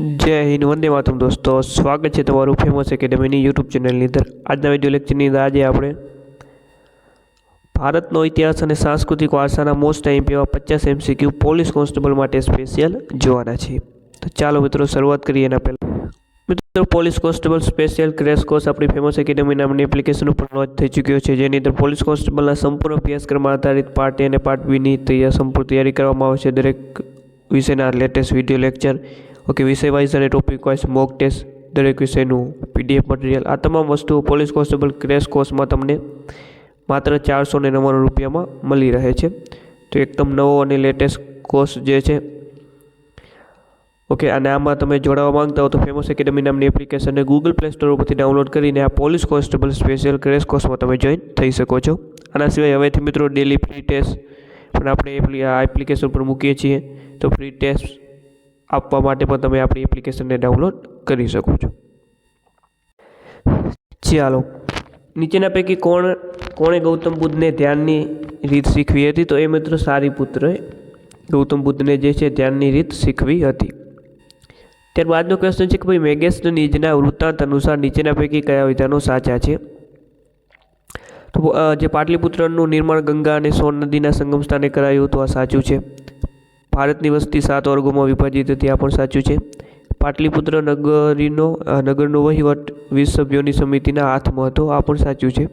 જય હિન્દ, વંદે માતમ દોસ્તો. સ્વાગત છે તમારું ફેમસ એકેડમીની યુટ્યુબ ચેનલની અંદર. આજના વીડિયો લેક્ચરની અંદર આજે આપણે ભારતનો ઇતિહાસ અને સાંસ્કૃતિક વારસાના મોસ્ટ ટાઈમ એવા પચાસ એમસીક્યુ પોલીસ કોન્સ્ટેબલ માટે સ્પેશિયલ જોવાના છે તો ચાલો મિત્રો, શરૂઆત કરીએ એના પહેલાં. મિત્રો, police constable special crash course આપણી ફેમસ એકેડેમી નામની એપ્લિકેશન ઉપર લોન્ચ થઈ ચૂક્યો છે. જેની અંદર પોલીસ કોન્સ્ટેબલના સંપૂર્ણ અભ્યાસક્રમ આધારિત પાર્ટ એ અને પાર્ટ બીની તૈયાર સંપૂર્ણ તૈયારી કરવામાં આવે છે. દરેક વિષયના લેટેસ્ટ વીડિયો લેક્ચર ઓકે વિષય વાઇઝ અને ટોપિક વાઇઝ મોક ટેસ્ટ દરેક વિષયનું પીડીએફ મટીરિયલ આ તમામ વસ્તુઓ પોલીસ કોન્સ્ટેબલ ક્રેશ કોર્સમાં તમને માત્ર ચારસો ને નવ્વાણું રૂપિયામાં મળી રહે છે. તો એકદમ નવો અને લેટેસ્ટ કોર્સ જે છે ઓકે અને આમાં તમે જોડાવા માંગતા હો તો ફેમસ એકેડમી નામની એપ્લિકેશનને ગૂગલ પ્લે સ્ટોર ઉપરથી ડાઉનલોડ કરીને આ પોલીસ કોન્સ્ટેબલ સ્પેશિયલ ક્રેશ કોર્સમાં તમે જોઈન થઈ શકો છો. આના સિવાય હવેથી મિત્રો ડેલી ફ્રી ટેસ્ટ પણ આપણે આ એપ્લિકેશન પર મૂકીએ છીએ. તો ફ્રી ટેસ્ટ આપવા માટે પણ તમે આપણી એપ્લિકેશનને ડાઉનલોડ કરી શકો છો. ચાલો, નીચેના પૈકી કોણ, કોણે ગૌતમ બુદ્ધને ધ્યાનની રીત શીખવી હતી? તો એ મિત્રો સારીપુત્રએ ગૌતમ બુદ્ધને જે છે ધ્યાનની રીત શીખવી હતી. ત્યારબાદનો ક્વેશ્ચન છે કે ભાઈ મેગેસ્ટ નીજના વૃત્તાંત અનુસાર નીચેના પૈકી કયા વિધાનો સાચા છે? તો જે પાટલીપુત્રનું નિર્માણ ગંગા અને સોન નદીના સંગમ સ્થાને કરાયું હતું, આ સાચું છે? ભારતની વસ્તી સાત વર્ગોમાં વિભાજિત હતી આ પણ સાચું છે. પાટલીપુત્ર નગરીનો નગરનો વહીવટ વીસ સભ્યોની સમિતિના હાથમાં હતો, આ પણ સાચું છે.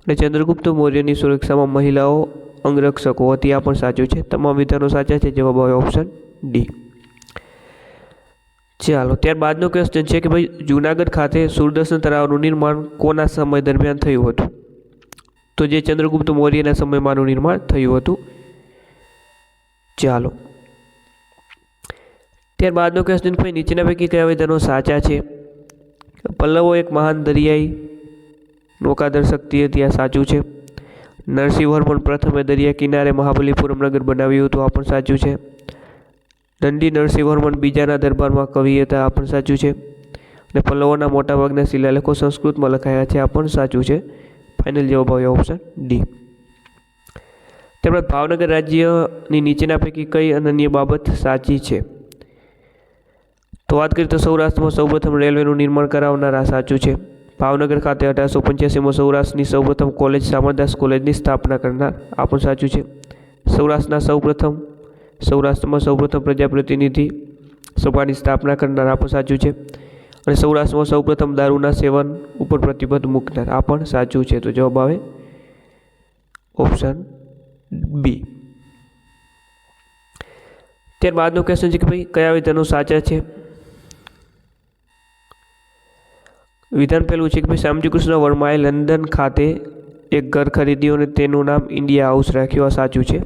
અને ચંદ્રગુપ્ત મૌર્યની સુરક્ષામાં મહિલાઓ અંગરક્ષકો હતી, આ પણ સાચું છે. તમામ વિધાનો સાચા છે, જવાબ આવે ઓપ્શન ડી ચાલો, ત્યારબાદનો ક્વેશ્ચન છે કે ભાઈ, જૂનાગઢ ખાતે સુરદર્શન તળાવનું નિર્માણ કોના સમય દરમિયાન થયું હતું? તો જે ચંદ્રગુપ્ત મૌર્યના સમયમાંનું નિર્માણ થયું હતું. ચાલો ત્યારબાદનો ક્વેશ્ચન ભાઈ નીચેના પૈકી કયા વિધાનો સાચા છે? પલ્લવો એક મહાન દરિયાઈ નૌકાદર શક્તિ આ સાચું છે. નરસિંહવર્મન પ્રથમે દરિયા કિનારે મહાબલીપુરમ નગર બનાવ્યું હતું, આ પણ સાચું છે. દંડી નરસિંહવર્મન બીજાના દરબારમાં કવિ હતા, આ પણ સાચું છે. અને પલ્લવોના મોટાભાગના શિલાલેખો સંસ્કૃતમાં લખાયા છે, આ પણ સાચું છે. ફાઇનલ જવાબ આવ્યો ઓપ્શન ડી ત્યારબાદ ભાવનગર રાજ્યની નીચેના પૈકી કઈ અનન્ય બાબત સાચી છે? તો વાત કરીએ તો સૌરાષ્ટ્રમાં સૌપ્રથમ રેલવેનું નિર્માણ કરાવનાર સાચું છે. ભાવનગર ખાતે અઢારસો પંચ્યાસીમાં સૌરાષ્ટ્રની સૌપ્રથમ કોલેજ સામરદાસ કોલેજની સ્થાપના કરનાર આ પણ સાચું છે. સૌરાષ્ટ્રના સૌપ્રથમ, સૌરાષ્ટ્રમાં સૌપ્રથમ પ્રજાપ્રતિનિધિ સભાની સ્થાપના કરનાર આ પણ સાચું છે. અને સૌરાષ્ટ્રમાં સૌપ્રથમ દારૂના સેવન ઉપર પ્રતિબંધ મૂકનાર આ પણ સાચું છે. તો જવાબ આવે ઓપ્શન બી. ત્યારબાદનો ક્વેશ્ચન છે કે ભાઈ, કયા વિધાનો સાચા છે? વિધાન પહેલું છે કે ભાઈ શ્યામજી કૃષ્ણ વર્માએ લંડન ખાતે એક ઘર ખરીદ્યું અને તેનું નામ ઇન્ડિયા હાઉસ રાખ્યું. આ સાચું છે.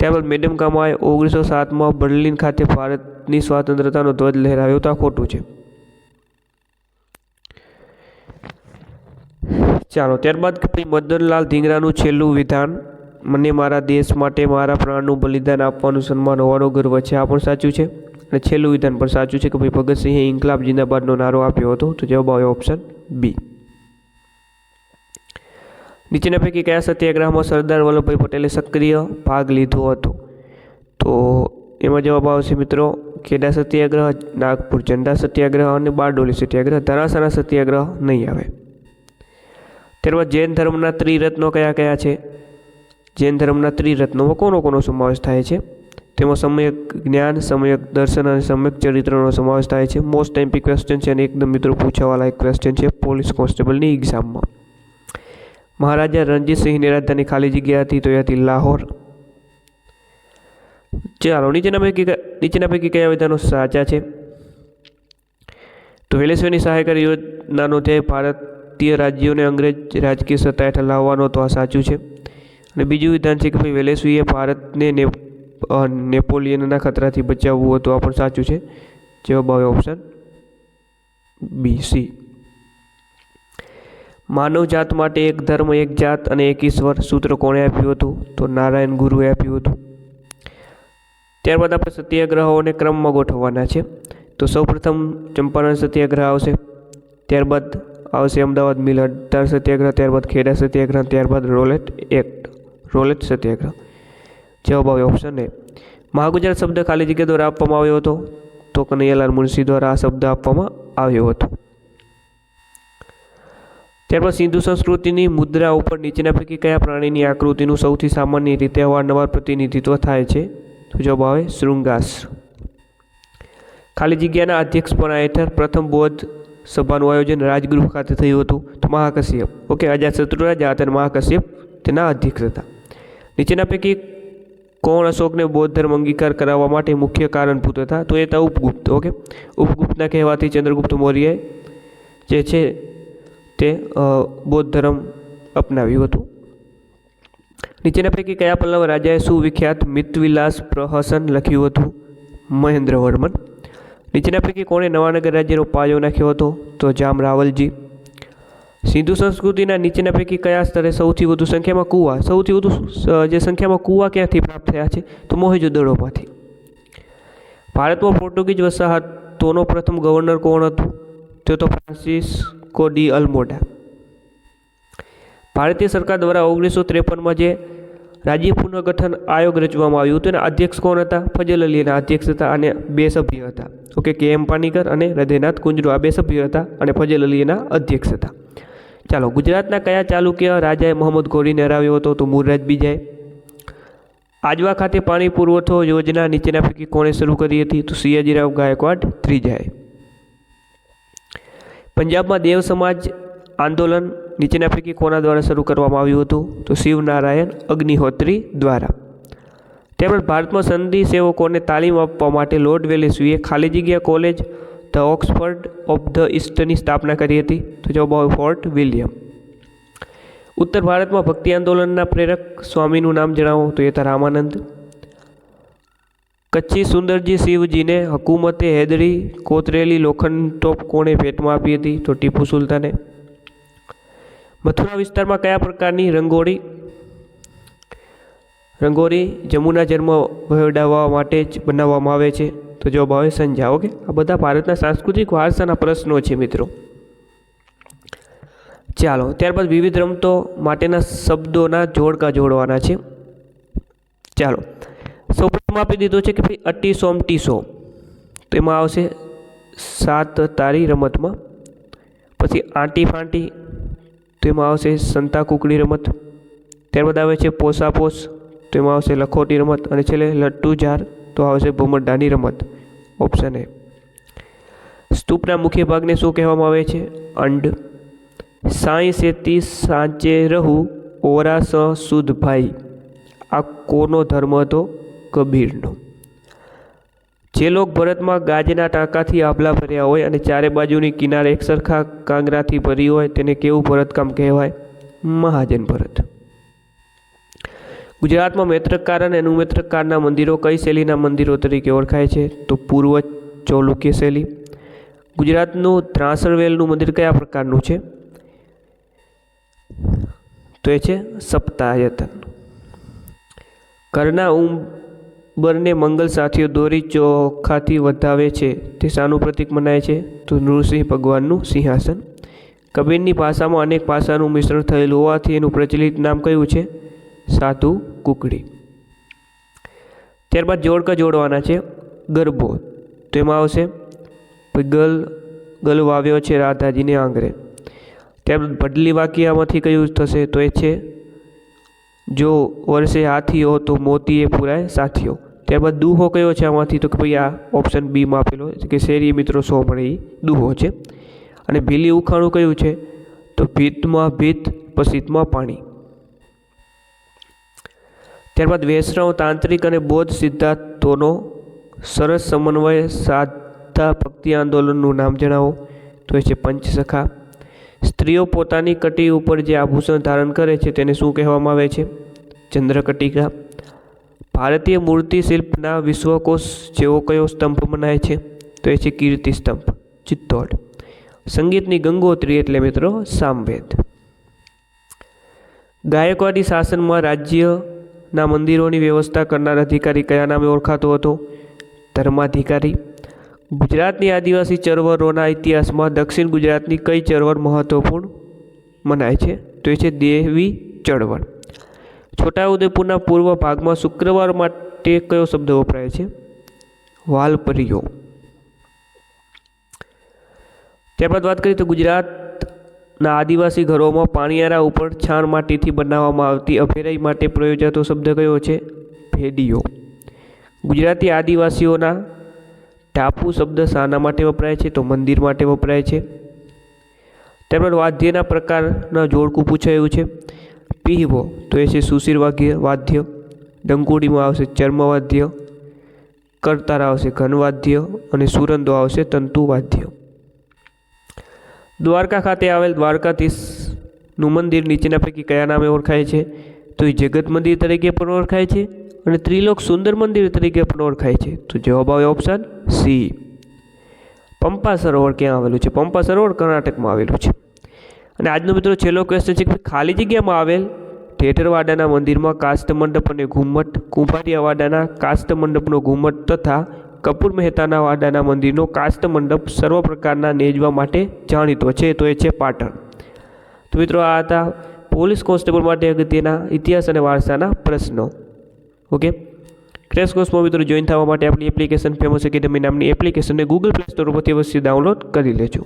ત્યારબાદ મેડમ કામાએ ઓગણીસો સાતમાં બર્લિન ખાતે ભારતની સ્વતંત્રતાનો ધ્વજ લહેરાવ્યો. તો આ ખોટું છે. ચાલો, ત્યારબાદ મદનલાલ ધીંગરાનું છેલ્લું વિધાન, મને મારા દેશ માટે મારા પ્રાણનું બલિદાન આપવાનું સન્માન હોવાનો ગર્વ છે. આ પણ સાચું છે. અને છેલ્લું વિધાન પણ સાચું છે કે ભાઈ ભગતસિંહે ઇન્કલાબ જિંદાબાદનો નારો આપ્યો હતો. તો જવાબ આવ્યો ઓપ્શન બી નીચેના પૈકી કયા સત્યાગ્રહમાં સરદાર વલ્લભભાઈ પટેલે સક્રિય ભાગ લીધો હતો? તો એમાં જવાબ આવશે મિત્રો, ખેડા સત્યાગ્રહ, નાગપુર ઝંડા સત્યાગ્રહ અને બારડોલી સત્યાગ્રહ. ધરાસરા સત્યાગ્રહ નહીં આવે. ત્યારબાદ જૈન ધર્મના ત્રિરત્નો કયા કયા છે? જૈન ધર્મના ત્રિરત્નોમાં કોનો કોનો સમાવેશ થાય છે? તેમાં સમયક જ્ઞાન, સમયક દર્શન અને સમયક ચરિત્રનો સમાવેશ થાય છે. મોસ્ટ ટાઈમ્પિક ક્વેશ્ચન છે અને એકદમ મિત્રો પૂછાવાલા એક ક્વેશ્ચન છે પોલીસ કોન્સ્ટેબલની એક્ઝામમાં મહારાજા રણજીતસિંહની રાજધાની ખાલી જગ્યા હતી તો એ હતી લાહોર. ચાલો, નીચેના પૈકી નીચેના પૈકી કયા વિધાનો સાચા છે? તો વેલેશ્વરની સહાયકારી યોજનાનો ધ્યેય ભારતીય રાજ્યોને અંગ્રેજ રાજકીય સત્તા હેઠળ લાવવાનો તો આ સાચું છે. અને બીજું વિધાન છે કે ભાઈ વેલેસ્વીએ ભારતને નેપોલિયનના ખતરાથી બચાવવું હતું આ પણ સાચું છે. જવાબ આવે ઓપ્શન બી સી માનવ જાત માટે એક ધર્મ, એક જાત અને એક ઈશ્વર સૂત્ર કોણે આપ્યું હતું? તો નારાયણ ગુરુએ આપ્યું હતું. ત્યારબાદ આપણે સત્યાગ્રહોને ક્રમમાં ગોઠવવાના છે. તો સૌપ્રથમ ચંપારણ સત્યાગ્રહ આવશે. ત્યારબાદ આવશે અમદાવાદ મિલ અડતાર સત્યાગ્રહ, ત્યારબાદ ખેડા સત્યાગ્રહ, ત્યારબાદ રોલેટ એક્ટ, રોલેટ સત્યાગ્રહ. જવાબ આવે ઓપ્શન એ મહાગુજરાત શબ્દ ખાલી જગ્યા દ્વારા આપવામાં આવ્યો હતો. તો કનૈયાલાલ મુનશી દ્વારા આ શબ્દ આપવામાં આવ્યો હતો. ત્યારબાદ સિંધુ સંસ્કૃતિની મુદ્રા ઉપર નીચેના પૈકી કયા પ્રાણીની આકૃતિનું સૌથી સામાન્ય રીતે અવારનવાર પ્રતિનિધિત્વ થાય છે? તો જવાબ આવે શૃંગાસ. ખાલી જગ્યાના અધ્યક્ષપણા હેઠળ પ્રથમ બૌદ્ધ સભાનું આયોજન રાજગૃહ ખાતે થયું હતું. તો મહાકશ્યપ. ઓકે અજાતશત્રુ રાજા હતા મહાકશ્યપ તેના અધ્યક્ષ હતા. નીચેના પૈકી કોણ અશોકને બૌદ્ધ ધર્મ અંગીકાર કરાવવા માટે મુખ્ય કારણભૂત હતા? તો એ હતા ઉપગુપ્ત ઓકે ઉપગુપ્તના કહેવાથી ચંદ્રગુપ્ત મૌર્યએ જે છે તે બૌદ્ધ ધર્મ અપનાવ્યું હતું. નીચેના પૈકી કયા પલ્લવ રાજાએ સુવિખ્યાત મિતવિલાસ પ્રહસન લખ્યું હતું? મહેન્દ્રવર્મન. નીચેના પૈકી કોણે નવાનગર રાજ્યનો પાયો નાખ્યો હતો? તો જામ રાવલજી સિંધુ સંસ્કૃતિના નીચેના પૈકી કયા સ્તરે સૌથી વધુ સંખ્યામાં કૂવા, સૌથી વધુ જે સંખ્યામાં કૂવા ક્યાંથી પ્રાપ્ત થયા છે, તો મોહેજોદડોમાંથી ભારતમાં પોર્ટુગીઝ વસાહતોનો પ્રથમ ગવર્નર કોણ હતું? તે તો ફ્રાન્સિસ્કો ડી અલમોડા. ભારતીય સરકાર દ્વારા ઓગણીસો ત્રેપનમાં જે રાજ્ય પુનર્ગઠન આયોગ રચવામાં આવ્યું હતું એના અધ્યક્ષ કોણ હતા? ફજલ અલીના અધ્યક્ષ હતા અને બે સભ્ય હતા. ઓકે, કે એમ પાનીકર અને હૃદયનાથ કુંજરો, આ બે સભ્ય હતા અને ફજલ અલીના અધ્યક્ષ હતા. ચાલો, ગુજરાતના કયા ચાલુક્ય રાજાએ મોહમ્મદ ઘોરીને હરાવ્યો હતો તો મુરરાજ બીજાએ આજવા ખાતે પાણી પુરવઠો યોજના નીચેના પૈકી કોણે શરૂ કરી હતી? તો સિયાજીરાવ ગાયકવાડ ત્રીજાએ પંજાબમાં દેવ સમાજ આંદોલન નીચેના પૈકી કોના દ્વારા શરૂ કરવામાં આવ્યું હતું? તો શિવનારાયણ અગ્નિહોત્રી દ્વારા. તેમજ ભારતમાં સંધિ સેવકોને તાલીમ આપવા માટે લોર્ડ વેલેસ્લીએ ખાલી જગ્યા college the Oxford of the ઈસ્ટની સ્થાપના કરી હતી, તો જવાબ આવે ફોર્ટ વિલિયમ. ઉત્તર ભારતમાં ભક્તિ આંદોલનના પ્રેરક સ્વામીનું નામ જણાવો, તો એ હતા રામાનંદ. કચ્છી સુંદરજી શિવજીને હકુમતે હૈદરી કોતરેલી લોખંડ ટોપ કોણે ભેટમાં આપી હતી, તો ટીપુ સુલતાને. મથુરા વિસ્તારમાં કયા પ્રકારની રંગોળી? રંગોળી જમુના જન્મ વહેડાવવા માટે જ બનાવવામાં આવે છે. તો જવાબ ભાવે સમજાવો કે? આ બધા ભારતના સાંસ્કૃતિક વારસાના પ્રશ્નો છે મિત્રો. ચાલો, ત્યારબાદ વિવિધ રમતો માટેના શબ્દોના જોડકા જોડવાના છે. ચાલો, સૌપ્રથમ આપી દીધો છે કે ભાઈ અટી સોમ ટી સો. તો એમાં આવશે સાત તારી રમતમાં, પછી આંટી ફાંટી, તો એમાં આવશે સંતા કુકડી રમત, ત્યારબાદ આવે છે પોસાપોસ, તો એમાં આવશે લખોટી રમત, અને છેલ્લે લટ્ટુ ઝાર તો આવશે ભૂમંડાની રમત. ઓપ્શન એ સ્તૂપના મુખ્ય ભાગને શું કહેવામાં આવે છે? અંડ. સાંઈ સેતી સાંચે રહું, ઓરા સ સુધ ભાઈ. આ કોનો ધર્મ હતો? કબીરનો. જે લોક ભરતમાં ગાજના ટાંકાથી આભલા ભર્યા હોય અને ચારે બાજુની કિનારે એક સરખા કાંગરાથી ભરી હોય, તેને કેવું ભરતકામ કહેવાય? મહાજન ભરત. ગુજરાતમાં મૈત્રકાર અને અનુમૈત્રકારના મંદિરો કઈ શૈલીના મંદિરો તરીકે ઓળખાય છે? તો પૂર્વ ચોલુક્ય શૈલી. ગુજરાતનું ત્રાસણવેલનું મંદિર કયા પ્રકારનું છે? તો એ છે સપ્તાયતન ઘરના ઉંબરને મંગલ સાથીઓ દોરી ચોખાથી વધાવે છે, તે શાનું પ્રતીક મનાય છે? તો નૃસિંહ ભગવાનનું સિંહાસન. કબીરની ભાષામાં અનેક ભાષાનું મિશ્રણ થયેલું હોવાથી એનું પ્રચલિત નામ કયું છે? સાધુ કુકડી. ત્યારબાદ જોડકા જોડવાના છે ગરબો. તો એમાં આવશે ગલ ગલ વાવ્યો છે રાધાજીને આંગરે ત્યારબાદ ભડલી વાક્યામાંથી કયું થશે તો એ છે, જો વર્ષે હાથીઓ તો મોતીએ પુરાય સાથીઓ. ત્યારબાદ દુહો કયો છે આમાંથી તો કે ભાઈ આ ઓપ્શન બીમાં આપેલો કે શેરી મિત્રો સો મળે દુહો છે. અને ભીલી ઉખાણું કયું છે તો ભીતમાં ભીત પસીતમાં પાણી. ત્યારબાદ વૈષ્ણવ તાંત્રિક અને બૌદ્ધ સિદ્ધાંતોનો સરસ સમન્વય સાધતા ભક્તિ આંદોલનનું નામ જણાવો. તો એ છે પંચસખા. સ્ત્રીઓ પોતાની કટી ઉપર જે આભૂષણ ધારણ કરે છે તેને શું કહેવામાં આવે છે? ચંદ્રકટિકા. ભારતીય મૂર્તિ શિલ્પના વિશ્વકોશ જેવો કયો સ્તંભ મનાય છે? તો એ છે કીર્તિ સ્તંભ, ચિત્તોડ. સંગીતની ગંગોત્રી એટલે મિત્રો સામવેદ. ગાયકવાડી શાસનમાં રાજ્યના મંદિરોની વ્યવસ્થા કરનાર અધિકારી કયા નામે ઓળખાતો હતો? ધર્માધિકારી. ગુજરાતની આદિવાસી ચળવળોના ઇતિહાસમાં દક્ષિણ ગુજરાતની કઈ ચળવળ મહત્વપૂર્ણ? મનાય છે? તો એ છે દેવી ચળવળ. છોટાઉદેપુરના પૂર્વ ભાગમાં શુક્રવાર માટે કયો શબ્દ વપરાય છે? વાલપરિયો ત્યારબાદ વાત કરીએ તો ગુજરાતના આદિવાસી ઘરોમાં પાણીયારા ઉપર છાણ માટીથી બનાવવામાં આવતી અભેરાઈ માટે પ્રયોજાતો શબ્દ કયો છે? ભેડિયો. ગુજરાતી આદિવાસીઓના ટાપુ શબ્દ શાના માટે વપરાય છે તો મંદિર માટે વપરાય છે. તેમજ વાદ્યના પ્રકારના જોડકું પૂછાયું છે. પીહવો, તો એ છે સુશીર વાદ્ય વાદ્ય. ડંકોડીમાં આવશે ચર્મવાદ્ય કરતારા આવશે ઘનવાદ્ય અને સુરંદો આવશે તંતુવાદ્ય દ્વારકા ખાતે આવેલ દ્વારકાધીશનું મંદિર નીચેના પૈકી કયા નામે ઓળખાય છે? તો એ જગત મંદિર તરીકે પણ ઓળખાય છે અને ત્રિલોક સુંદર મંદિર તરીકે પણ ઓળખાય છે. તો જવાબ આવે ઓપ્શન સી. પંપા સરોવર ક્યાં આવેલું છે? પંપા સરોવર કર્ણાટકમાં આવેલું છે. અને આજનો મિત્રો છેલ્લો ક્વેશ્ચન છે કે ખાલી જગ્યામાં આવેલ ઠેઠરવાડાના મંદિરમાં કાષ્ટ મંડપ અને ઘુમ્મટ, કુંભારિયાવાડાના કાષ્ટ મંડપનો ઘુમ્મટ તથા કપૂર મહેતાના વાડાના મંદિરનો કાસ્ટ મંડપ સર્વ પ્રકારના નેજવા માટે જાણીતો છે. તો એ છે પાટણ. તો મિત્રો આ હતા પોલીસ કોન્સ્ટેબલ માટે અગત્યના ઇતિહાસ અને વારસાના પ્રશ્નો. ઓકે? ક્રેશ કોર્સમાં મિત્રો જોઈન થવા માટે આપણી એપ્લિકેશન ફેમસ એકેડમી નામની એપ્લિકેશનને ગૂગલ પ્લે સ્ટોર પરથી અવશ્ય ડાઉનલોડ કરી લેજો.